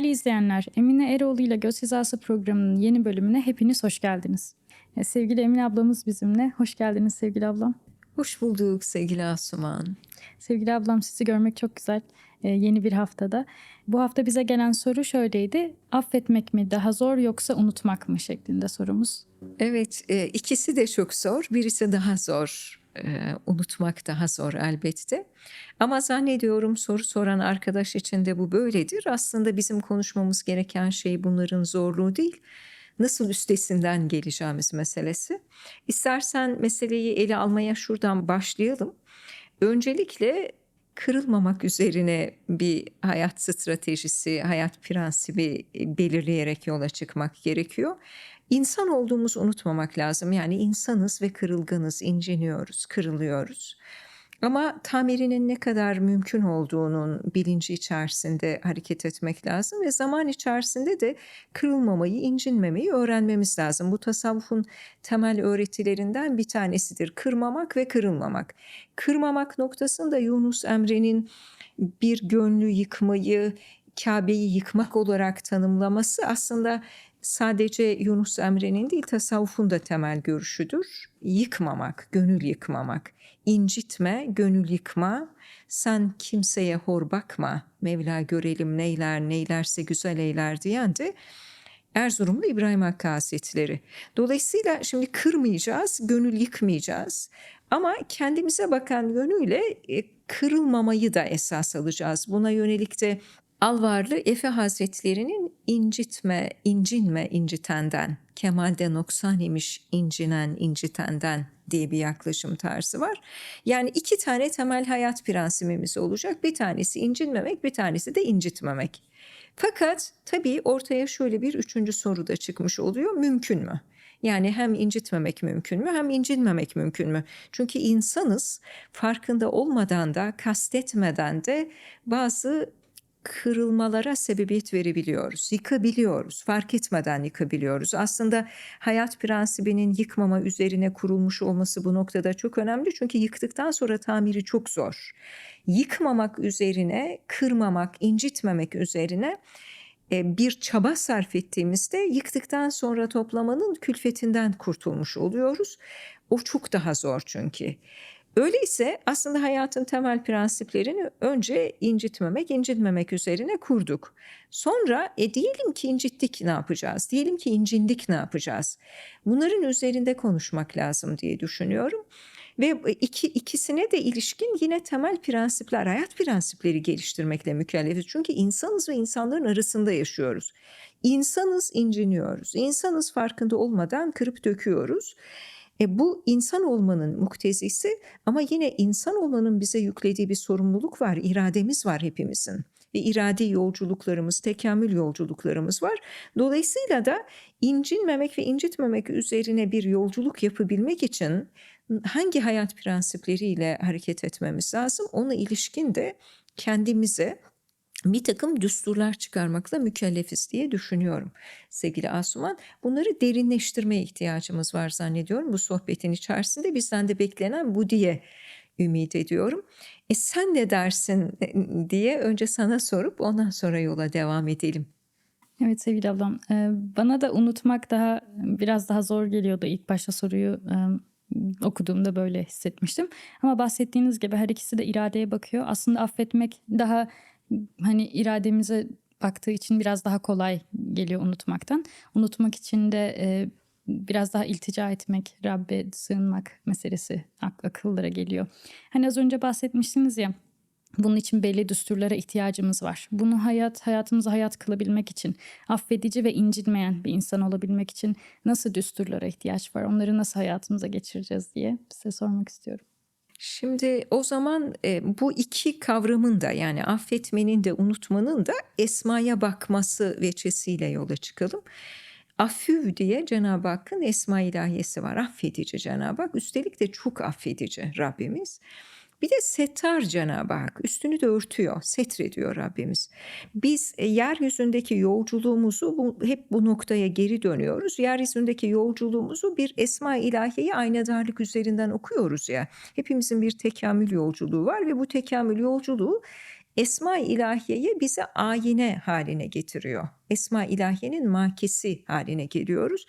Değerli izleyenler, Emine Eroğlu ile Göz Hizası programının yeni bölümüne hepiniz hoş geldiniz. E, Sevgili Emine ablamız bizimle. Hoş geldiniz sevgili ablam. Hoş bulduk sevgili Asuman. Sevgili ablam sizi görmek çok güzel. E, yeni bir haftada. Bu hafta bize gelen soru şöyleydi. Affetmek mi daha zor yoksa unutmak mı şeklinde sorumuz. Evet e, ikisi de çok zor. Birisi daha zor. E, unutmak daha zor elbette. Ama zannediyorum soru soran arkadaş için de bu böyledir. Aslında bizim konuşmamız gereken şey bunların zorluğu değil. Nasıl üstesinden geleceğimiz meselesi. İstersen meseleyi ele almaya şuradan başlayalım. Öncelikle kırılmamak üzerine bir hayat stratejisi, hayat prensibi belirleyerek yola çıkmak gerekiyor. İnsan olduğumuzu unutmamak lazım. Yani insanız ve kırılganız, inciniyoruz, kırılıyoruz. Ama tamirinin ne kadar mümkün olduğunun bilinci içerisinde hareket etmek lazım ve zaman içerisinde de kırılmamayı, incinmemeyi öğrenmemiz lazım. Bu tasavvufun temel öğretilerinden bir tanesidir. Kırmamak ve kırılmamak. Kırmamak noktasında Yunus Emre'nin bir gönlü yıkmayı, Kabe'yi yıkmak olarak tanımlaması aslında sadece Yunus Emre'nin değil tasavvufun da temel görüşüdür. Yıkmamak, gönül yıkmamak, incitme, gönül yıkma, sen kimseye hor bakma, Mevla görelim neyler neylerse güzel eyler diyen de Erzurumlu İbrahim Hakkı Hazretleri. Dolayısıyla şimdi kırmayacağız, gönül yıkmayacağız. Ama kendimize bakan yönüyle e, kırılmamayı da esas alacağız. Buna yönelik de Alvarlı Efe Hazretlerinin incitme, incinme incitenden, kemalde noksan imiş incinen incitenden diye bir yaklaşım tarzı var. Yani iki tane temel hayat prensibimiz olacak. Bir tanesi incinmemek, bir tanesi de incitmemek. Fakat tabii ortaya şöyle bir üçüncü soru da çıkmış oluyor. Mümkün mü? Yani hem incitmemek mümkün mü hem incinmemek mümkün mü? Çünkü insanız farkında olmadan da kastetmeden de bazı kırılmalara sebebiyet verebiliyoruz. Yıkabiliyoruz. Fark etmeden yıkabiliyoruz. Aslında hayat prensibinin yıkmama üzerine kurulmuş olması bu noktada çok önemli. Çünkü yıktıktan sonra tamiri çok zor. Yıkmamak üzerine, kırmamak, incitmemek üzerine e, bir çaba sarf ettiğimizde yıktıktan sonra toplamanın külfetinden kurtulmuş oluyoruz. O çok daha zor çünkü. Öyleyse aslında hayatın temel prensiplerini önce incitmemek, incinmemek üzerine kurduk. Sonra e, diyelim ki incittik ne yapacağız? Diyelim ki incindik ne yapacağız? Bunların üzerinde konuşmak lazım diye düşünüyorum. Ve iki, ikisine de ilişkin yine temel prensipler, hayat prensipleri geliştirmekle mükellefiz. Çünkü insanız ve insanların arasında yaşıyoruz. İnsanız, inciniyoruz. İnsanız farkında olmadan kırıp döküyoruz. E bu insan olmanın muktezisi ama yine insan olmanın bize yüklediği bir sorumluluk var, irademiz var hepimizin. Ve iradi yolculuklarımız, tekamül yolculuklarımız var. Dolayısıyla da incinmemek ve incitmemek üzerine bir yolculuk yapabilmek için hangi hayat prensipleriyle hareket etmemiz lazım? Ona ilişkin de kendimize bir takım düsturlar çıkarmakla mükellefiz diye düşünüyorum sevgili Asuman. Bunları derinleştirmeye ihtiyacımız var zannediyorum bu sohbetin içerisinde. Bizden de beklenen bu diye ümit ediyorum. E sen ne dersin diye önce sana sorup ondan sonra yola devam edelim. Evet sevgili ablam, e, bana da unutmak daha biraz daha zor geliyordu ilk başta soruyu e, okuduğumda böyle hissetmiştim. Ama bahsettiğiniz gibi her ikisi de iradeye bakıyor. Aslında affetmek daha hani irademize baktığı için biraz daha kolay geliyor unutmaktan. Unutmak için de e, biraz daha iltica etmek, Rabbe sığınmak meselesi ak- akıllara geliyor. Hani az önce bahsetmiştiniz ya bunun için belli düsturlara ihtiyacımız var. Bunu hayat hayatımızı hayat kılabilmek için, affedici ve incinmeyen bir insan olabilmek için nasıl düsturlara ihtiyaç var? Onları nasıl hayatımıza geçireceğiz diye size sormak istiyorum. Şimdi o zaman e, bu iki kavramın da yani affetmenin de unutmanın da esmaya bakması veçesiyle yola çıkalım. Affüv diye Cenab-ı Hakk'ın esma ilahiyesi var. Affedici Cenab-ı Hak. Üstelik de çok affedici Rabbimiz. Bir de settar Cenab-ı Hak üstünü de örtüyor, setrediyor Rabbimiz. Biz e, yeryüzündeki yolculuğumuzu bu, hep bu noktaya geri dönüyoruz. Yeryüzündeki yolculuğumuzu bir esma ilahiyi aynadarlık üzerinden okuyoruz ya. Hepimizin bir tekamül yolculuğu var ve bu tekamül yolculuğu Esma-i ilahiyeyi bize ayine haline getiriyor. Esma ilahiyenin makesi haline geliyoruz.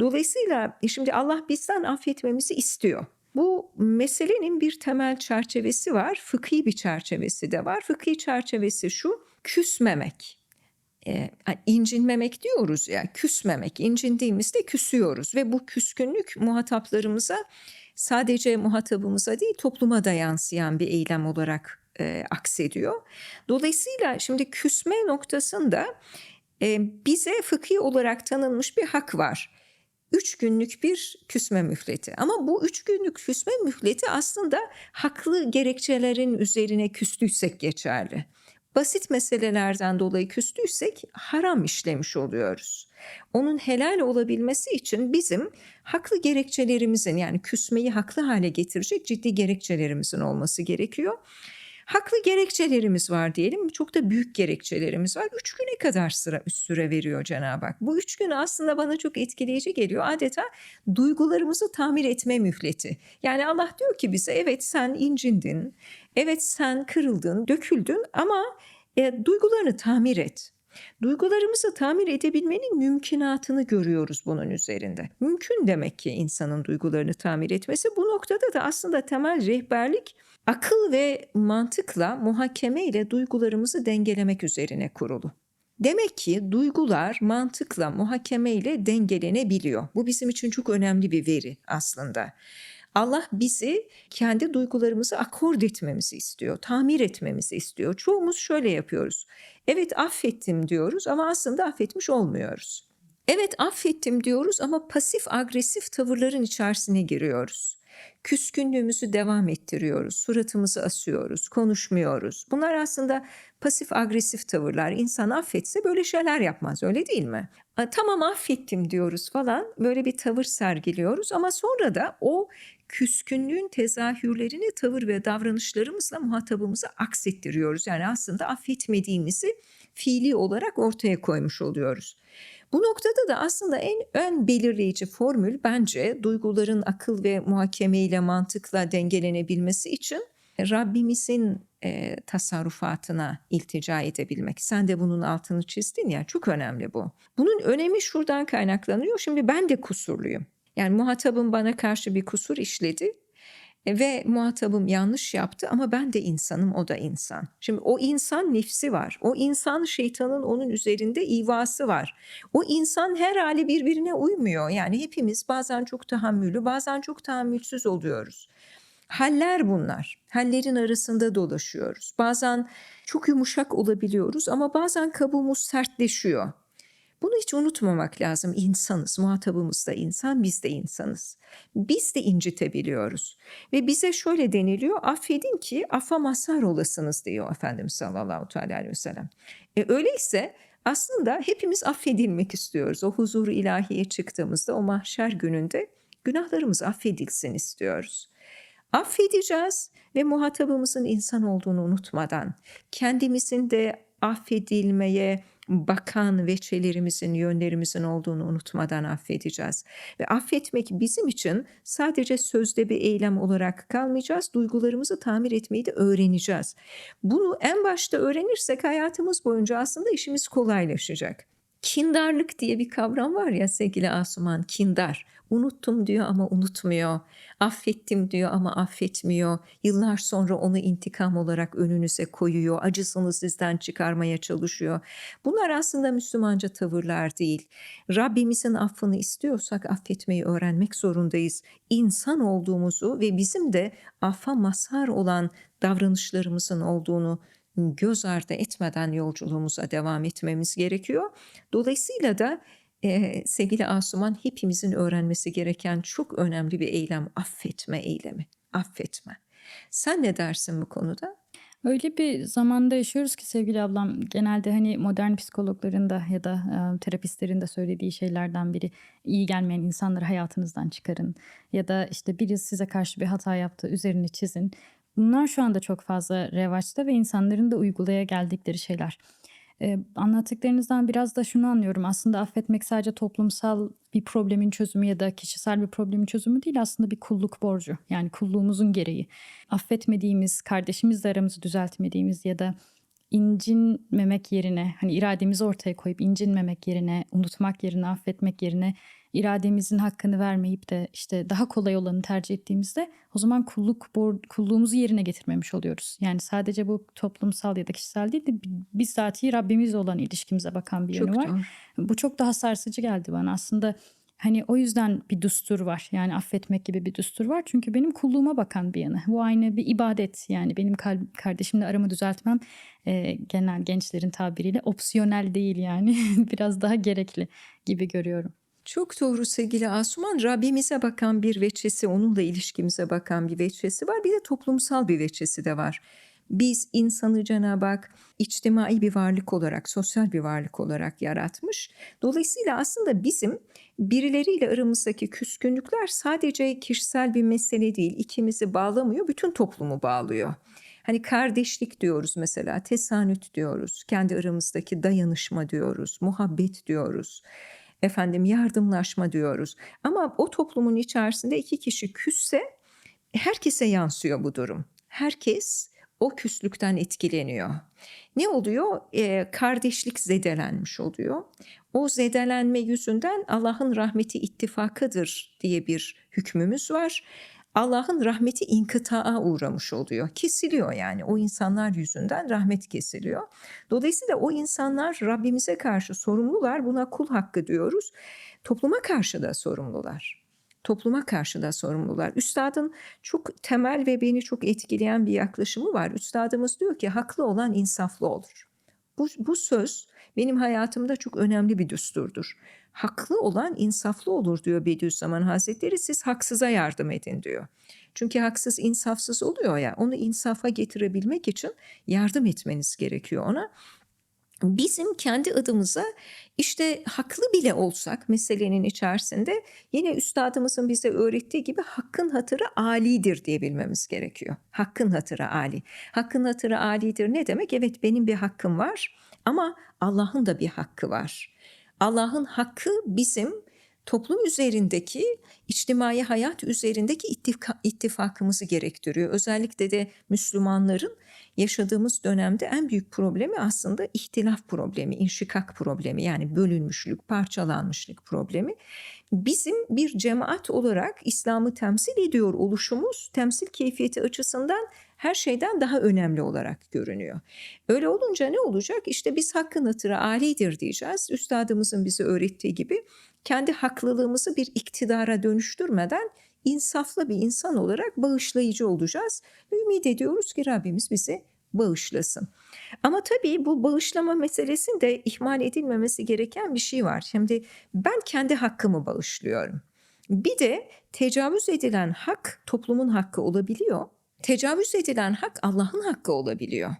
Dolayısıyla e, şimdi Allah bizden affetmemizi istiyor. Bu meselenin bir temel çerçevesi var. Fıkhi bir çerçevesi de var. Fıkhi çerçevesi şu. Küsmemek. E, incinmemek diyoruz ya. Küsmemek. İncindiğimizde küsüyoruz ve bu küskünlük muhataplarımıza sadece muhatabımıza değil topluma da yansıyan bir eylem olarak e, aksediyor. Dolayısıyla şimdi küsme noktasında e, bize fıkhi olarak tanınmış bir hak var. Üç günlük bir küsme mühleti. Ama bu üç günlük küsme mühleti aslında haklı gerekçelerin üzerine küstüysek geçerli. Basit meselelerden dolayı küstüysek haram işlemiş oluyoruz. Onun helal olabilmesi için bizim haklı gerekçelerimizin yani küsmeyi haklı hale getirecek ciddi gerekçelerimizin olması gerekiyor. Haklı gerekçelerimiz var diyelim. Çok da büyük gerekçelerimiz var. Üç güne kadar sıra süre veriyor Cenab-ı Hak. Bu üç gün aslında bana çok etkileyici geliyor. Adeta duygularımızı tamir etme mühleti. Yani Allah diyor ki bize evet sen incindin, evet sen kırıldın, döküldün ama e, duygularını tamir et. Duygularımızı tamir edebilmenin mümkünatını görüyoruz bunun üzerinde. Mümkün demek ki insanın duygularını tamir etmesi. Bu noktada da aslında temel rehberlik akıl ve mantıkla, muhakeme ile duygularımızı dengelemek üzerine kurulu. Demek ki duygular mantıkla, muhakeme ile dengelenebiliyor. Bu bizim için çok önemli bir veri aslında. Allah bizi kendi duygularımızı akord etmemizi istiyor, tamir etmemizi istiyor. Çoğumuz şöyle yapıyoruz. Evet affettim diyoruz ama aslında affetmiş olmuyoruz. Evet affettim diyoruz ama pasif agresif tavırların içerisine giriyoruz. Küskünlüğümüzü devam ettiriyoruz, suratımızı asıyoruz, konuşmuyoruz. Bunlar aslında pasif agresif tavırlar. İnsan affetse böyle şeyler yapmaz öyle değil mi? Tamam affettim diyoruz falan böyle bir tavır sergiliyoruz ama sonra da o küskünlüğün tezahürlerini tavır ve davranışlarımızla muhatabımıza aksettiriyoruz. Yani aslında affetmediğimizi fiili olarak ortaya koymuş oluyoruz. Bu noktada da aslında en ön belirleyici formül bence duyguların akıl ve muhakemeyle mantıkla dengelenebilmesi için Rabbimizin e, tasarrufatına iltica edebilmek. Sen de bunun altını çizdin ya çok önemli bu. Bunun önemi şuradan kaynaklanıyor. Şimdi ben de kusurluyum. Yani muhatabım bana karşı bir kusur işledi ve muhatabım yanlış yaptı ama ben de insanım o da insan. Şimdi o insan nefsi var. O insan şeytanın onun üzerinde ivası var. O insan her hali birbirine uymuyor. Yani hepimiz bazen çok tahammülü bazen çok tahammülsüz oluyoruz. Haller bunlar. Hallerin arasında dolaşıyoruz. Bazen çok yumuşak olabiliyoruz ama bazen kabuğumuz sertleşiyor. Bunu hiç unutmamak lazım. İnsanız, muhatabımız da insan, biz de insanız. Biz de incitebiliyoruz. Ve bize şöyle deniliyor, affedin ki affa mazhar olasınız diyor Efendimiz sallallahu aleyhi ve sellem. E, öyleyse aslında hepimiz affedilmek istiyoruz. O huzur ilahiye çıktığımızda o mahşer gününde günahlarımız affedilsin istiyoruz. Affedeceğiz ve muhatabımızın insan olduğunu unutmadan kendimizin de affedilmeye bakan veçelerimizin, yönlerimizin olduğunu unutmadan affedeceğiz. Ve affetmek bizim için sadece sözde bir eylem olarak kalmayacağız, duygularımızı tamir etmeyi de öğreneceğiz. Bunu en başta öğrenirsek hayatımız boyunca aslında işimiz kolaylaşacak. Kindarlık diye bir kavram var ya sevgili Asuman, kindar. Unuttum diyor ama unutmuyor. Affettim diyor ama affetmiyor. Yıllar sonra onu intikam olarak önünüze koyuyor. Acısını sizden çıkarmaya çalışıyor. Bunlar aslında Müslümanca tavırlar değil. Rabbimizin affını istiyorsak affetmeyi öğrenmek zorundayız. İnsan olduğumuzu ve bizim de affa mazhar olan davranışlarımızın olduğunu göz ardı etmeden yolculuğumuza devam etmemiz gerekiyor. Dolayısıyla da e, sevgili Asuman hepimizin öğrenmesi gereken çok önemli bir eylem affetme eylemi. Affetme. Sen ne dersin bu konuda? Öyle bir zamanda yaşıyoruz ki sevgili ablam genelde hani modern psikologların da ya da e, terapistlerin de söylediği şeylerden biri iyi gelmeyen insanları hayatınızdan çıkarın ya da işte biri size karşı bir hata yaptı üzerini çizin. Bunlar şu anda çok fazla revaçta ve insanların da uygulaya geldikleri şeyler. Ee, anlattıklarınızdan biraz da şunu anlıyorum. Aslında affetmek sadece toplumsal bir problemin çözümü ya da kişisel bir problemin çözümü değil aslında bir kulluk borcu. Yani kulluğumuzun gereği. Affetmediğimiz, kardeşimizle aramızı düzeltmediğimiz ya da incinmemek yerine hani irademizi ortaya koyup incinmemek yerine unutmak yerine affetmek yerine irademizin hakkını vermeyip de işte daha kolay olanı tercih ettiğimizde o zaman kulluk kulluğumuzu yerine getirmemiş oluyoruz. Yani sadece bu toplumsal ya da kişisel değil de bizzatihi Rabbimizle olan ilişkimize bakan bir yönü Çok var. doğru. Bu çok daha sarsıcı geldi bana. Aslında hani o yüzden bir düstur var. Yani affetmek gibi bir düstur var. Çünkü benim kulluğuma bakan bir yanı. Bu aynı bir ibadet. Yani benim kardeşimle aramı düzeltmem e, genel gençlerin tabiriyle opsiyonel değil yani. Biraz daha gerekli gibi görüyorum. Çok doğru sevgili Asuman. Rabbimize bakan bir veçesi, onunla ilişkimize bakan bir veçesi var. Bir de toplumsal bir veçesi de var. Biz insanı Cenab-ı Hak içtimai bir varlık olarak, sosyal bir varlık olarak yaratmış. Dolayısıyla aslında bizim birileriyle aramızdaki küskünlükler sadece kişisel bir mesele değil. İkimizi bağlamıyor, bütün toplumu bağlıyor. Hani kardeşlik diyoruz mesela, tesanüt diyoruz, kendi aramızdaki dayanışma diyoruz, muhabbet diyoruz efendim yardımlaşma diyoruz. Ama o toplumun içerisinde iki kişi küsse herkese yansıyor bu durum. Herkes o küslükten etkileniyor. Ne oluyor? Ee, kardeşlik zedelenmiş oluyor. O zedelenme yüzünden Allah'ın rahmeti ittifakıdır diye bir hükmümüz var. Allah'ın rahmeti inkıtaa uğramış oluyor. Kesiliyor yani o insanlar yüzünden rahmet kesiliyor. Dolayısıyla o insanlar Rabbimize karşı sorumlular. Buna kul hakkı diyoruz. Topluma karşı da sorumlular. Topluma karşı da sorumlular. Üstadın çok temel ve beni çok etkileyen bir yaklaşımı var. Üstadımız diyor ki haklı olan insaflı olur. Bu, bu söz benim hayatımda çok önemli bir düsturdur. Haklı olan insaflı olur diyor Bediüzzaman Hazretleri. Siz haksıza yardım edin diyor. Çünkü haksız insafsız oluyor ya. Onu insafa getirebilmek için yardım etmeniz gerekiyor ona. Bizim kendi adımıza işte haklı bile olsak meselenin içerisinde yine üstadımızın bize öğrettiği gibi hakkın hatırı alidir diyebilmemiz gerekiyor. Hakkın hatırı ali. Hakkın hatırı alidir ne demek? Evet benim bir hakkım var ama Allah'ın da bir hakkı var. Allah'ın hakkı bizim toplum üzerindeki, içtimai hayat üzerindeki ittifak, ittifakımızı gerektiriyor. Özellikle de Müslümanların yaşadığımız dönemde en büyük problemi aslında ihtilaf problemi, inşikak problemi yani bölünmüşlük, parçalanmışlık problemi. Bizim bir cemaat olarak İslam'ı temsil ediyor oluşumuz temsil keyfiyeti açısından her şeyden daha önemli olarak görünüyor. Öyle olunca ne olacak? İşte biz hakkın hatırı alidir diyeceğiz. Üstadımızın bize öğrettiği gibi kendi haklılığımızı bir iktidara dönüştürmeden insaflı bir insan olarak bağışlayıcı olacağız. Ümit ediyoruz ki Rabbimiz bizi bağışlasın. Ama tabii bu bağışlama meselesinde ihmal edilmemesi gereken bir şey var. Şimdi ben kendi hakkımı bağışlıyorum. Bir de tecavüz edilen hak toplumun hakkı olabiliyor. Tecavüz edilen hak Allah'ın hakkı olabiliyor.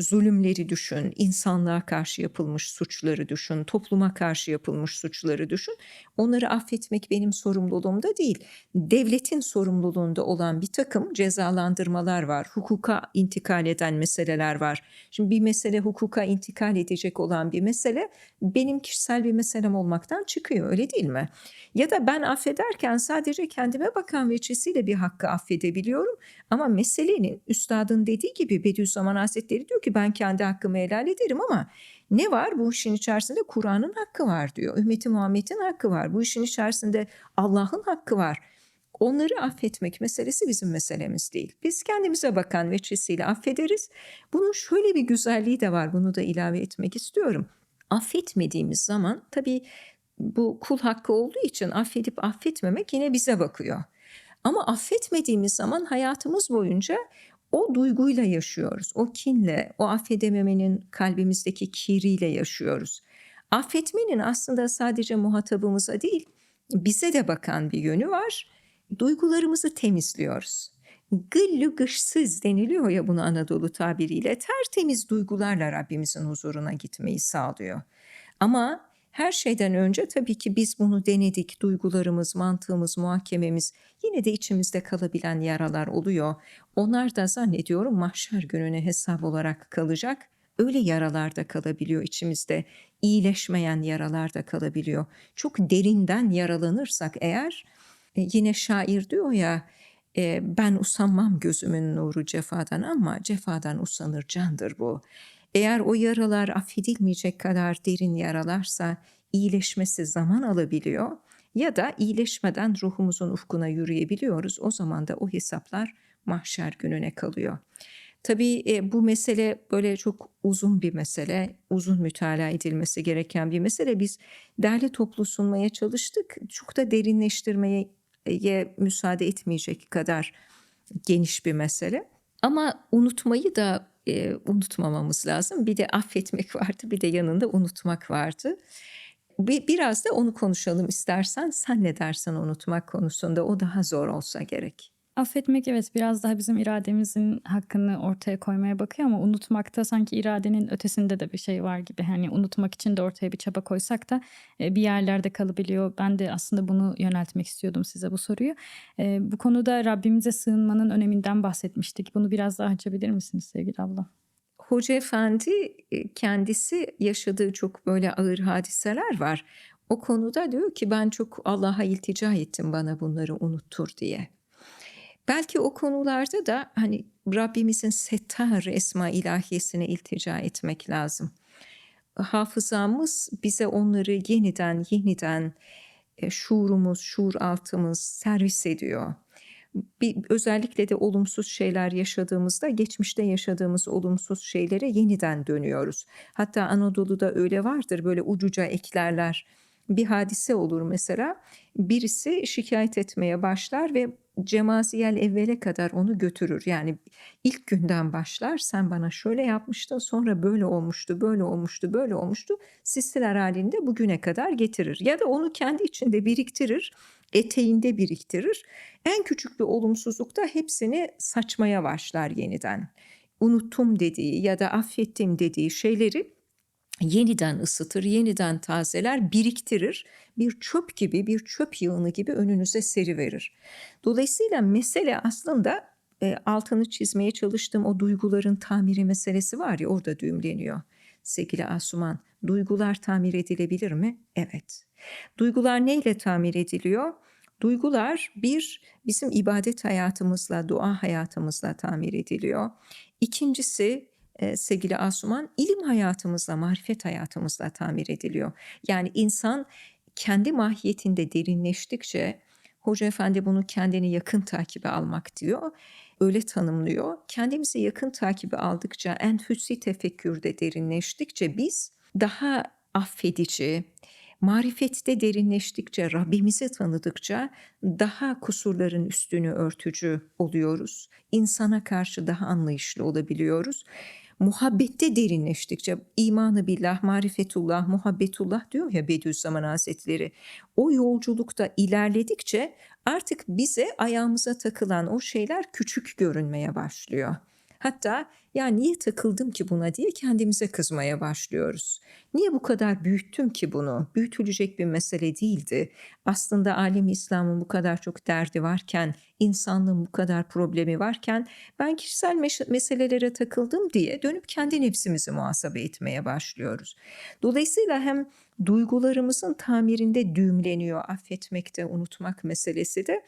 Zulümleri düşün, insanlığa karşı yapılmış suçları düşün, topluma karşı yapılmış suçları düşün. Onları affetmek benim sorumluluğumda değil. Devletin sorumluluğunda olan bir takım cezalandırmalar var. Hukuka intikal eden meseleler var. Şimdi bir mesele hukuka intikal edecek olan bir mesele benim kişisel bir meselem olmaktan çıkıyor öyle değil mi? Ya da ben affederken sadece kendime bakan veçesiyle bir hakkı affedebiliyorum. Ama meselenin üstadın dediği gibi Bediüzzaman Hazretleri diyor ki ben kendi hakkımı helal ederim ama ne var bu işin içerisinde Kur'an'ın hakkı var diyor. Ümmeti Muhammed'in hakkı var. Bu işin içerisinde Allah'ın hakkı var. Onları affetmek meselesi bizim meselemiz değil. Biz kendimize bakan veçesiyle affederiz. Bunun şöyle bir güzelliği de var. Bunu da ilave etmek istiyorum. Affetmediğimiz zaman tabii bu kul hakkı olduğu için affedip affetmemek yine bize bakıyor. Ama affetmediğimiz zaman hayatımız boyunca o duyguyla yaşıyoruz. O kinle, o affedememenin kalbimizdeki kiriyle yaşıyoruz. Affetmenin aslında sadece muhatabımıza değil, bize de bakan bir yönü var. Duygularımızı temizliyoruz. Gıllü gışsız deniliyor ya bunu Anadolu tabiriyle. Tertemiz duygularla Rabbimizin huzuruna gitmeyi sağlıyor. Ama her şeyden önce tabii ki biz bunu denedik. Duygularımız, mantığımız, muhakememiz yine de içimizde kalabilen yaralar oluyor. Onlar da zannediyorum mahşer gününe hesap olarak kalacak. Öyle yaralar da kalabiliyor içimizde. İyileşmeyen yaralar da kalabiliyor. Çok derinden yaralanırsak eğer e, yine şair diyor ya e, ben usanmam gözümün nuru cefadan ama cefadan usanır candır bu. Eğer o yaralar affedilmeyecek kadar derin yaralarsa iyileşmesi zaman alabiliyor ya da iyileşmeden ruhumuzun ufkuna yürüyebiliyoruz. O zaman da o hesaplar mahşer gününe kalıyor. Tabii e, bu mesele böyle çok uzun bir mesele, uzun mütalaa edilmesi gereken bir mesele. Biz derli toplu sunmaya çalıştık. Çok da derinleştirmeye müsaade etmeyecek kadar geniş bir mesele. Ama unutmayı da e, unutmamamız lazım. Bir de affetmek vardı, bir de yanında unutmak vardı. Bir, biraz da onu konuşalım istersen. Sen ne dersen unutmak konusunda o daha zor olsa gerek. Affetmek evet biraz daha bizim irademizin hakkını ortaya koymaya bakıyor ama unutmakta sanki iradenin ötesinde de bir şey var gibi. Hani unutmak için de ortaya bir çaba koysak da e, bir yerlerde kalabiliyor. Ben de aslında bunu yöneltmek istiyordum size bu soruyu. E, bu konuda Rabbimize sığınmanın öneminden bahsetmiştik. Bunu biraz daha açabilir misiniz sevgili abla? Hoca Efendi e, kendisi yaşadığı çok böyle ağır hadiseler var. O konuda diyor ki ben çok Allah'a iltica ettim bana bunları unuttur diye. Belki o konularda da hani Rabbimizin settar esma ilahiyesine iltica etmek lazım. Hafızamız bize onları yeniden yeniden e, şuurumuz, şuur altımız servis ediyor. Bir, özellikle de olumsuz şeyler yaşadığımızda geçmişte yaşadığımız olumsuz şeylere yeniden dönüyoruz. Hatta Anadolu'da öyle vardır böyle ucuca eklerler. Bir hadise olur mesela birisi şikayet etmeye başlar ve cemaziyel evvele kadar onu götürür. Yani ilk günden başlar sen bana şöyle yapmıştın sonra böyle olmuştu böyle olmuştu böyle olmuştu silsiler halinde bugüne kadar getirir. Ya da onu kendi içinde biriktirir eteğinde biriktirir. En küçük bir olumsuzlukta hepsini saçmaya başlar yeniden. Unuttum dediği ya da affettim dediği şeyleri yeniden ısıtır, yeniden tazeler, biriktirir. Bir çöp gibi, bir çöp yığını gibi önünüze seriverir. Dolayısıyla mesele aslında e, altını çizmeye çalıştığım o duyguların tamiri meselesi var ya orada düğümleniyor. Sevgili Asuman, duygular tamir edilebilir mi? Evet. Duygular neyle tamir ediliyor? Duygular bir bizim ibadet hayatımızla, dua hayatımızla tamir ediliyor. İkincisi sevgili Asuman ilim hayatımızla, marifet hayatımızla tamir ediliyor. Yani insan kendi mahiyetinde derinleştikçe Hoca Efendi bunu kendini yakın takibe almak diyor. Öyle tanımlıyor. Kendimizi yakın takibe aldıkça, enfüsi tefekkürde derinleştikçe biz daha affedici, marifette derinleştikçe, Rabbimizi tanıdıkça daha kusurların üstünü örtücü oluyoruz. İnsana karşı daha anlayışlı olabiliyoruz muhabbette derinleştikçe imanı billah, marifetullah, muhabbetullah diyor ya Bediüzzaman Hazretleri. O yolculukta ilerledikçe artık bize ayağımıza takılan o şeyler küçük görünmeye başlıyor. Hatta ya niye takıldım ki buna diye kendimize kızmaya başlıyoruz. Niye bu kadar büyüttüm ki bunu? Büyütülecek bir mesele değildi. Aslında alem İslam'ın bu kadar çok derdi varken, insanlığın bu kadar problemi varken ben kişisel meselelere takıldım diye dönüp kendi nefsimizi muhasebe etmeye başlıyoruz. Dolayısıyla hem duygularımızın tamirinde düğümleniyor affetmekte, unutmak meselesi de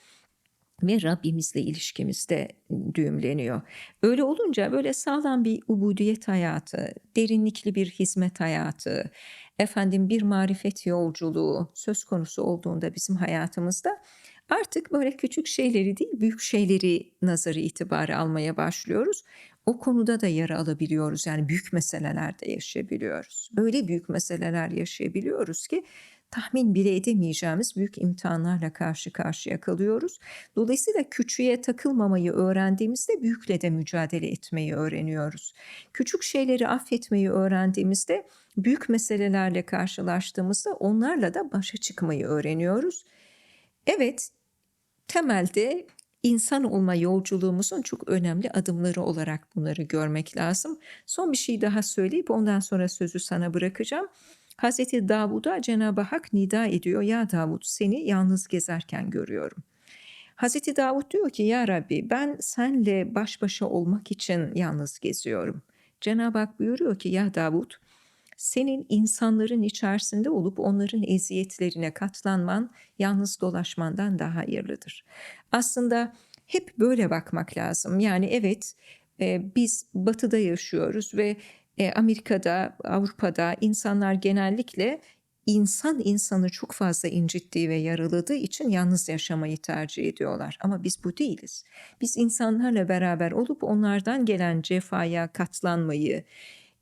ve Rabbimizle ilişkimizde düğümleniyor. Öyle olunca böyle sağlam bir ubudiyet hayatı, derinlikli bir hizmet hayatı, efendim bir marifet yolculuğu söz konusu olduğunda bizim hayatımızda artık böyle küçük şeyleri değil büyük şeyleri nazarı itibarı almaya başlıyoruz. O konuda da yer alabiliyoruz yani büyük meselelerde yaşayabiliyoruz. Öyle büyük meseleler yaşayabiliyoruz ki tahmin bile edemeyeceğimiz büyük imtihanlarla karşı karşıya kalıyoruz. Dolayısıyla küçüğe takılmamayı öğrendiğimizde büyükle de mücadele etmeyi öğreniyoruz. Küçük şeyleri affetmeyi öğrendiğimizde büyük meselelerle karşılaştığımızda onlarla da başa çıkmayı öğreniyoruz. Evet, temelde insan olma yolculuğumuzun çok önemli adımları olarak bunları görmek lazım. Son bir şey daha söyleyip ondan sonra sözü sana bırakacağım. Hazreti Davud'a Cenab-ı Hak nida ediyor. Ya Davud seni yalnız gezerken görüyorum. Hazreti Davud diyor ki ya Rabbi ben senle baş başa olmak için yalnız geziyorum. Cenab-ı Hak buyuruyor ki ya Davud senin insanların içerisinde olup onların eziyetlerine katlanman yalnız dolaşmandan daha hayırlıdır. Aslında hep böyle bakmak lazım. Yani evet e, biz batıda yaşıyoruz ve E, Amerika'da, Avrupa'da insanlar genellikle insan insanı çok fazla incittiği ve yaraladığı için yalnız yaşamayı tercih ediyorlar. Ama biz bu değiliz. Biz insanlarla beraber olup onlardan gelen cefaya katlanmayı,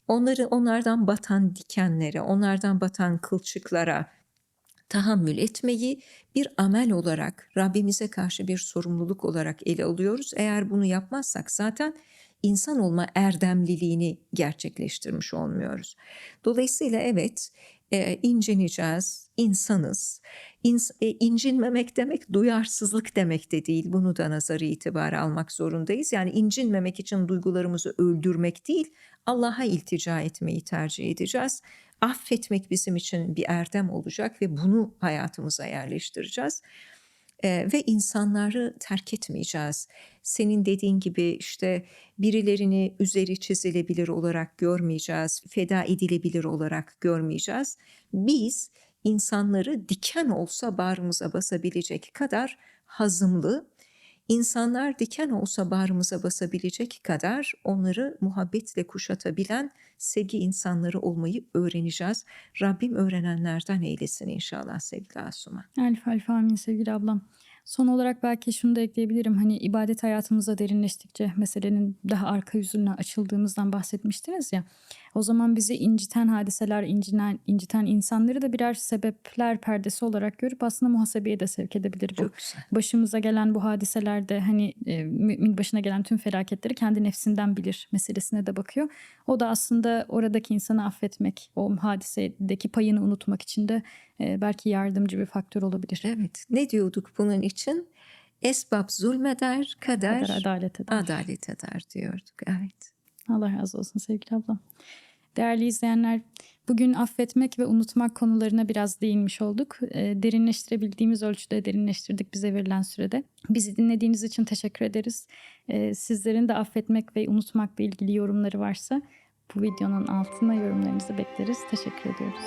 onları onlardan batan dikenlere, onlardan batan kılçıklara tahammül etmeyi bir amel olarak Rabbimize karşı bir sorumluluk olarak ele alıyoruz. Eğer bunu yapmazsak zaten insan olma erdemliliğini gerçekleştirmiş olmuyoruz. Dolayısıyla evet e, incineceğiz, insanız. İns, e, incinmemek demek duyarsızlık demek de değil. Bunu da nazarı itibara almak zorundayız. Yani incinmemek için duygularımızı öldürmek değil, Allah'a iltica etmeyi tercih edeceğiz. Affetmek bizim için bir erdem olacak ve bunu hayatımıza yerleştireceğiz. Ve insanları terk etmeyeceğiz. Senin dediğin gibi işte birilerini üzeri çizilebilir olarak görmeyeceğiz, feda edilebilir olarak görmeyeceğiz. Biz insanları diken olsa bağrımıza basabilecek kadar hazımlı, insanlar diken olsa bağrımıza basabilecek kadar onları muhabbetle kuşatabilen sevgi insanları olmayı öğreneceğiz. Rabbim öğrenenlerden eylesin inşallah sevgili Asuman. Elif Elif amin sevgili ablam. Son olarak belki şunu da ekleyebilirim. Hani ibadet hayatımıza derinleştikçe meselenin daha arka yüzüne açıldığımızdan bahsetmiştiniz ya. O zaman bizi inciten hadiseler, incinen, inciten insanları da birer sebepler perdesi olarak görüp aslında muhasebeye de sevk edebilir bu. Çok güzel. Başımıza gelen bu hadiselerde hani e, mümin başına gelen tüm felaketleri kendi nefsinden bilir meselesine de bakıyor. O da aslında oradaki insanı affetmek, o hadisedeki payını unutmak için de e, belki yardımcı bir faktör olabilir. Evet. Ne diyorduk bunun için? Esbab zulmeder, kader, Kader adalet eder. adalet eder diyorduk. Evet. Allah razı olsun sevgili ablam. Değerli izleyenler, bugün affetmek ve unutmak konularına biraz değinmiş olduk. E, derinleştirebildiğimiz ölçüde derinleştirdik bize verilen sürede. Bizi dinlediğiniz için teşekkür ederiz. E, sizlerin de affetmek ve unutmakla ilgili yorumları varsa bu videonun altına yorumlarınızı bekleriz. Teşekkür ediyoruz.